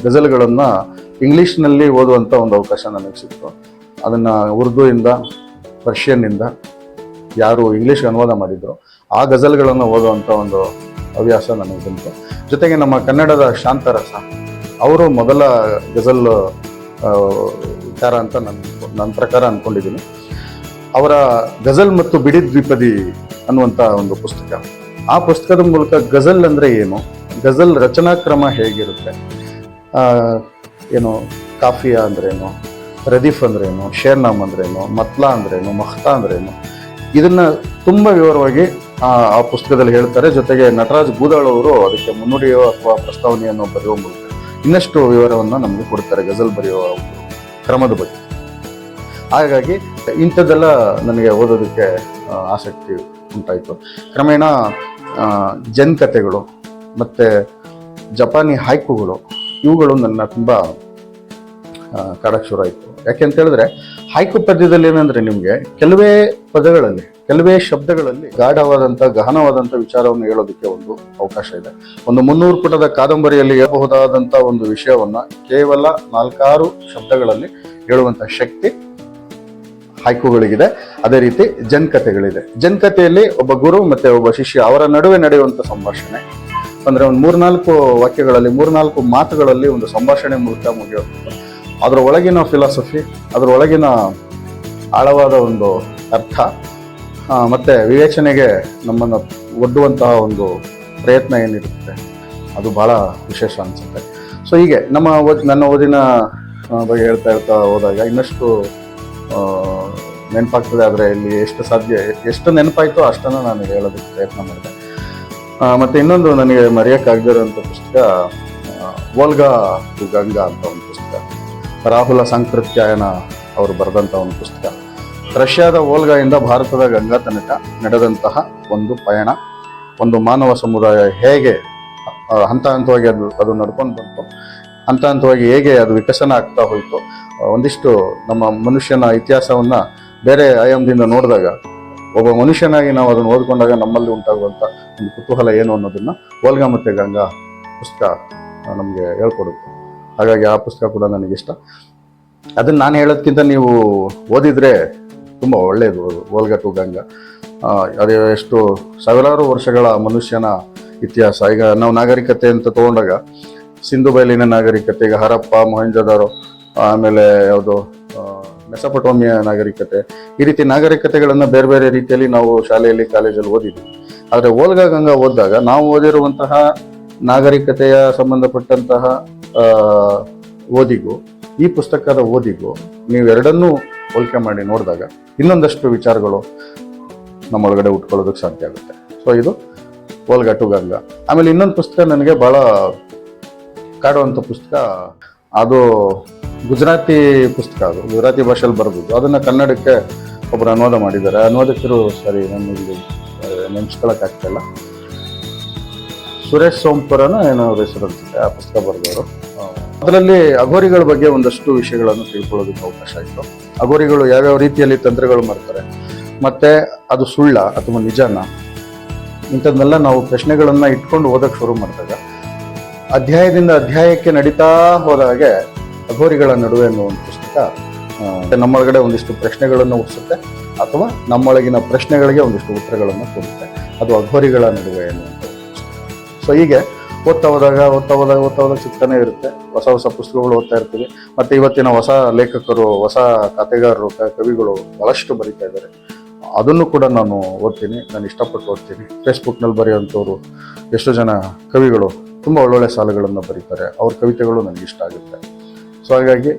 ಗಜಲ್ಗಳನ್ನು ಇಂಗ್ಲೀಷ್ನಲ್ಲಿ ಓದುವಂಥ ಒಂದು ಅವಕಾಶ ನನಗೆ ಸಿಕ್ತು. ಅದನ್ನು ಉರ್ದುವಿಂದ, ಪರ್ಷಿಯನ್ನಿಂದ ಯಾರು ಇಂಗ್ಲೀಷ್ಗೆ ಅನುವಾದ ಮಾಡಿದ್ರು. ಆ ಗಜಲ್ಗಳನ್ನು ಓದುವಂಥ ಒಂದು ಹವ್ಯಾಸ ನನಗೆ ಬಂತು. ಜೊತೆಗೆ ನಮ್ಮ ಕನ್ನಡದ ಶಾಂತರಸ, ಅವರು ಮೊದಲ ಗಜಲ್ ವಿಚಾರ ಅಂತ ನನ್ನ ನನ್ನ ಪ್ರಕಾರ ಅಂದ್ಕೊಂಡಿದ್ದೀನಿ ಅವರ ಗಜಲ್ ಮತ್ತು ಬಿಡಿ ದ್ವಿಪದಿ ಅನ್ನುವಂಥ ಒಂದು ಪುಸ್ತಕ. ಆ ಪುಸ್ತಕದ ಮೂಲಕ ಗಜಲ್ ಅಂದ್ರೆ ಏನು? ಗಜಲ್ ರಚನಾ ಕ್ರಮ ಹೇಗಿರುತ್ತೆ ಏನು, ಕಾಫಿಯಾ ಅಂದ್ರೇನು ರದೀಫ್ ಅಂದ್ರೇನು ಶೇರ್ನಾಮ್ ಅಂದ್ರೇನು ಮತ್ಲಾ ಅಂದ್ರೇನು ಮಹ್ತಾ ಅಂದ್ರೇನು ಇದನ್ನ ತುಂಬಾ ವಿವರವಾಗಿ ಆ ಪುಸ್ತಕದಲ್ಲಿ ಹೇಳ್ತಾರೆ. ಜೊತೆಗೆ ನಟರಾಜ್ ಅವರು ಅದಕ್ಕೆ ಮುನ್ನುಡಿಯೋ ಅಥವಾ ಪ್ರಸ್ತಾವನೆಯನ್ನು ಬರೆಯುವ ಮೂಲಕ ಇನ್ನಷ್ಟು ವಿವರವನ್ನು ನಮಗೆ ಕೊಡ್ತಾರೆ ಗಜಲ್ ಬರೆಯುವ ಕ್ರಮದ ಬಗ್ಗೆ. ಹಾಗಾಗಿ ಇಂಥದ್ದೆಲ್ಲ ನನಗೆ ಓದೋದಕ್ಕೆ ಆಸಕ್ತಿ ಉಂಟಾಯಿತು. ಕ್ರಮೇಣ ಜನಕತೆಗಳು ಮತ್ತೆ ಜಪಾನಿ ಹೈಕುಗಳು, ಇವುಗಳು ನನ್ನ ತುಂಬ ಕಾಡಕ್ಕೆ ಶುರು ಆಯಿತು ಯಾಕೆ ಅಂತ ಹೇಳಿದ್ರೆ, ಹೈಕು ಪದ್ಯದಲ್ಲಿ ಏನಂದರೆ ನಿಮಗೆ ಕೆಲವೇ ಪದಗಳಲ್ಲಿ, ಕೆಲವೇ ಶಬ್ದಗಳಲ್ಲಿ ಗಾಢವಾದಂಥ, ಗಹನವಾದಂಥ ವಿಚಾರವನ್ನು ಹೇಳೋದಕ್ಕೆ ಒಂದು ಅವಕಾಶ ಇದೆ. ಒಂದು ಮುನ್ನೂರು ಪುಟದ ಕಾದಂಬರಿಯಲ್ಲಿ ಹೇಳಬಹುದಾದಂಥ ಒಂದು ವಿಷಯವನ್ನು ಕೇವಲ ನಾಲ್ಕಾರು ಶಬ್ದಗಳಲ್ಲಿ ಹೇಳುವಂಥ ಶಕ್ತಿ ಹೈಕುಗಳಿಗಿದೆ. ಅದೇ ರೀತಿ ಜನ್ಕತೆಗಳಿದೆ. ಜನ್ಕತೆಯಲ್ಲಿ ಒಬ್ಬ ಗುರು ಮತ್ತೆ ಒಬ್ಬ ಶಿಷ್ಯ ಅವರ ನಡುವೆ ನಡೆಯುವಂಥ ಸಂಭಾಷಣೆ. ಅಂದ್ರೆ ಒಂದು ಮೂರ್ನಾಲ್ಕು ವಾಕ್ಯಗಳಲ್ಲಿ, ಮೂರ್ನಾಲ್ಕು ಮಾತುಗಳಲ್ಲಿ ಒಂದು ಸಂಭಾಷಣೆ ಮೂಲಕ ಮುಗಿಯುತ್ತೆ ಅದರ ಒಳಗಿನ ಫಿಲಾಸಫಿ ಅದರ ಒಳಗಿನ ಆಳವಾದ ಒಂದು ಅರ್ಥ ಮತ್ತೆ ವಿವೇಚನೆಗೆ ನಮ್ಮನ್ನು ಒಡ್ಡುವಂತಹ ಒಂದು ಪ್ರಯತ್ನ ಏನಿರುತ್ತೆ, ಅದು ಬಹಳ ವಿಶೇಷ ಅನಿಸುತ್ತೆ. ಸೊ ಹೀಗೆ, ನಮ್ಮ ಓದ್, ನನ್ನ ಓದಿನ ಬಗ್ಗೆ ಹೇಳ್ತಾ ಹೇಳ್ತಾ ಹೋದಾಗ ಇನ್ನಷ್ಟು ನೆನಪಾಗ್ತದೆ, ಆದರೆ ಇಲ್ಲಿ ಎಷ್ಟು ಸಾಧ್ಯ, ಎಷ್ಟು ನೆನಪಾಯಿತೋ ಅಷ್ಟನ್ನು ನಾನು ಹೇಳೋದಕ್ಕೆ ಪ್ರಯತ್ನ ಮಾಡಿದೆ. ಮತ್ತು ಇನ್ನೊಂದು ನನಗೆ ಮರೆಯೋಕ್ಕಾಗದಿರುವಂಥ ಪುಸ್ತಕ ವೋಲ್ಗಾ ಟು ಗಂಗಾ ಅಂತ ಒಂದು ಪುಸ್ತಕ. ರಾಹುಲ ಸಂಕೃತ್ಯಾಯನ ಅವರು ಬರೆದಂಥ ಒಂದು ಪುಸ್ತಕ. ರಷ್ಯಾದ ವೋಲ್ಗಾಯಿಂದ ಭಾರತದ ಗಂಗಾ ತನಕ ನಡೆದಂತಹ ಒಂದು ಪಯಣ, ಒಂದು ಮಾನವ ಸಮುದಾಯ ಹೇಗೆ ಹಂತ ಹಂತವಾಗಿ ಅದು ಅದು ನಡ್ಕೊಂಡು ಬಂತು ಹಂತ ಹಂತವಾಗಿ ಹೇಗೆ ಅದು ವಿಕಸನ ಆಗ್ತಾ ಹೋಯಿತು. ಒಂದಿಷ್ಟು ನಮ್ಮ ಮನುಷ್ಯನ ಇತಿಹಾಸವನ್ನ ಬೇರೆ ಆಯಾಮದಿಂದ ನೋಡಿದಾಗ ಒಬ್ಬ ಮನುಷ್ಯನಾಗಿ ನಾವು ಅದನ್ನು ಓದ್ಕೊಂಡಾಗ ನಮ್ಮಲ್ಲಿ ಉಂಟಾಗುವಂಥ ಒಂದು ಕುತೂಹಲ ಏನು ಅನ್ನೋದನ್ನ ಓಲ್ಗ ಮತ್ತೆ ಗಂಗಾ ಪುಸ್ತಕ ನಮಗೆ ಹೇಳ್ಕೊಡುತ್ತೆ. ಹಾಗಾಗಿ ಆ ಪುಸ್ತಕ ಕೂಡ ನನಗಿಷ್ಟ ಅದನ್ನ ನಾನು ಹೇಳೋದ್ಕಿಂತ ನೀವು ಓದಿದ್ರೆ ತುಂಬ ಒಳ್ಳೆಯದು ಓಲ್ಗ ಟು ಗಂಗಾ. ಅದೇ ಎಷ್ಟು ಸಾವಿರಾರು ವರ್ಷಗಳ ಮನುಷ್ಯನ ಇತಿಹಾಸ. ಈಗ ನಾವು ನಾಗರಿಕತೆ ಅಂತ ತಗೊಂಡಾಗ ಸಿಂಧು ಬಯಲಿನ ನಾಗರಿಕತೆ ಹರಪ್ಪ, ಮೊಹೆಂಜದಾರೋ, ಆಮೇಲೆ ಯಾವುದು ಮೆಸಪಟೋಮಿಯ ನಾಗರಿಕತೆ. ಈ ರೀತಿ ನಾಗರಿಕತೆಗಳನ್ನು ಬೇರೆ ಬೇರೆ ರೀತಿಯಲ್ಲಿ ನಾವು ಶಾಲೆಯಲ್ಲಿ, ಕಾಲೇಜಲ್ಲಿ ಓದಿದ್ವಿ. ಆದರೆ ಓಲ್ಗಾ ಗಂಗಾ ಓದಿದಾಗ ನಾವು ಓದಿರುವಂತಹ ನಾಗರಿಕತೆಯ ಸಂಬಂಧಪಟ್ಟಂತಹ ಓದಿಗೂ, ಈ ಪುಸ್ತಕದ ಓದಿಗೂ ನೀವೆರಡನ್ನೂ ಹೋಲಿಕೆ ಮಾಡಿ ನೋಡಿದಾಗ ಇನ್ನೊಂದಷ್ಟು ವಿಚಾರಗಳು ನಮ್ಮೊಳಗಡೆ ಉಟ್ಕೊಳ್ಳೋದಕ್ಕೆ ಸಾಧ್ಯ ಆಗುತ್ತೆ. ಸೊ ಇದು ಓಲ್ಗಾ ಟು ಗಂಗಾ. ಆಮೇಲೆ ಇನ್ನೊಂದು ಪುಸ್ತಕ ನನಗೆ ಕಾಡುವಂಥ ಪುಸ್ತಕ, ಅದು ಗುಜರಾತಿ ಪುಸ್ತಕ ಅದು, ಗುಜರಾತಿ ಭಾಷೆಯಲ್ಲಿ ಬರೆದಿದ್ದು ಅದನ್ನು ಕನ್ನಡಕ್ಕೆ ಒಬ್ಬರು ಅನುವಾದ ಮಾಡಿದ್ದಾರೆ. ಅನುವಾದಕರು ಸರಿ ನಾನು ಇಲ್ಲಿ ನೆನ್ಸ್ಕೊಳಕ್ ಸುರೇಶ್ ಸೋಂಪುರನ ಏನೋ ಹೆಸರು ಅನ್ಸುತ್ತೆ ಆ ಪುಸ್ತಕ ಬರೆದವರು. ಅದರಲ್ಲಿ ಅಘೋರಿಗಳ ಬಗ್ಗೆ ಒಂದಷ್ಟು ವಿಷಯಗಳನ್ನು ತಿಳ್ಕೊಳ್ಳೋದಕ್ಕೆ ಅವಕಾಶ ಆಯಿತು. ಅಘೋರಿಗಳು ಯಾವ್ಯಾವ ರೀತಿಯಲ್ಲಿ ತಂತ್ರಗಳು ಮಾಡ್ತಾರೆ, ಮತ್ತೆ ಅದು ಸುಳ್ಳ ಅಥವಾ ನಿಜಾನ, ಇಂಥದ್ದನ್ನೆಲ್ಲ ನಾವು ಪ್ರಶ್ನೆಗಳನ್ನು ಇಟ್ಕೊಂಡು ಓದಕ್ಕೆ ಶುರು ಮಾಡಿದಾಗ ಅಧ್ಯಾಯದಿಂದ ಅಧ್ಯಾಯಕ್ಕೆ ನಡೀತಾ ಹೋದ ಹಾಗೆ ಅಘೋರಿಗಳ ನಡುವೆ ಅನ್ನೋ ಒಂದು ಪುಸ್ತಕ ನಮ್ಮೊಳಗಡೆ ಒಂದಿಷ್ಟು ಪ್ರಶ್ನೆಗಳನ್ನು ಹುಟ್ಟಿಸುತ್ತೆ ಅಥವಾ ನಮ್ಮೊಳಗಿನ ಪ್ರಶ್ನೆಗಳಿಗೆ ಒಂದಿಷ್ಟು ಉತ್ತರಗಳನ್ನು ಕೊಡುತ್ತೆ. ಅದು ಅಘೋರಿಗಳ ನಡುವೆ ಅನ್ನುವಂಥ ಸೊ ಹೀಗೆ ಓದ್ತಾ ಹೋದಾಗ ಓದ್ತಾ ಹೋದಾಗ ಓದ್ತಾ ಹೋದಾಗ ಸಿಗ್ತಾನೆ ಇರುತ್ತೆ. ಹೊಸ ಹೊಸ ಪುಸ್ತಕಗಳು ಓದ್ತಾ ಇರ್ತೀವಿ. ಮತ್ತು ಇವತ್ತಿನ ಹೊಸ ಲೇಖಕರು, ಹೊಸ ಕಥೆಗಾರರು ಕವಿಗಳು ಬಹಳಷ್ಟು ಬರಿತಾ ಇದ್ದಾರೆ. ಅದನ್ನು ಕೂಡ ನಾನು ಓದ್ತೀನಿ. ನಾನು ಇಷ್ಟಪಟ್ಟು ಓದ್ತೀನಿ. ಫೇಸ್ಬುಕ್ನಲ್ಲಿ ಬರೆಯುವಂಥವ್ರು ಎಷ್ಟೋ ಜನ ಕವಿಗಳು ತುಂಬ ಒಳ್ಳೊಳ್ಳೆ ಸಾಲುಗಳನ್ನು ಬರೀತಾರೆ. ಅವ್ರ ಕವಿತೆಗಳು ನನಗೆ ಇಷ್ಟ ಆಗುತ್ತೆ. ಸೊ ಹಾಗಾಗಿ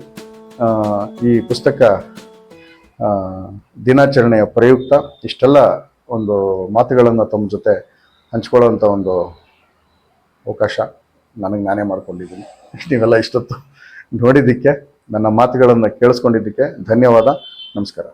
ಈ ಪುಸ್ತಕ ದಿನಾಚರಣೆಯ ಪ್ರಯುಕ್ತ ಇಷ್ಟೆಲ್ಲ ಒಂದು ಮಾತುಗಳನ್ನು ತಮ್ಮ ಜೊತೆ ಹಂಚ್ಕೊಳ್ಳೋವಂಥ ಒಂದು ಅವಕಾಶ ನನಗೆ ನಾನೇ ಮಾಡ್ಕೊಂಡಿದ್ದೀನಿ. ನೀವೆಲ್ಲ ಇಷ್ಟೊತ್ತು ನೋಡಿದ್ದಕ್ಕೆ, ನನ್ನ ಮಾತುಗಳನ್ನು ಕೇಳಿಸ್ಕೊಂಡಿದ್ದಕ್ಕೆ ಧನ್ಯವಾದ. ನಮಸ್ಕಾರ.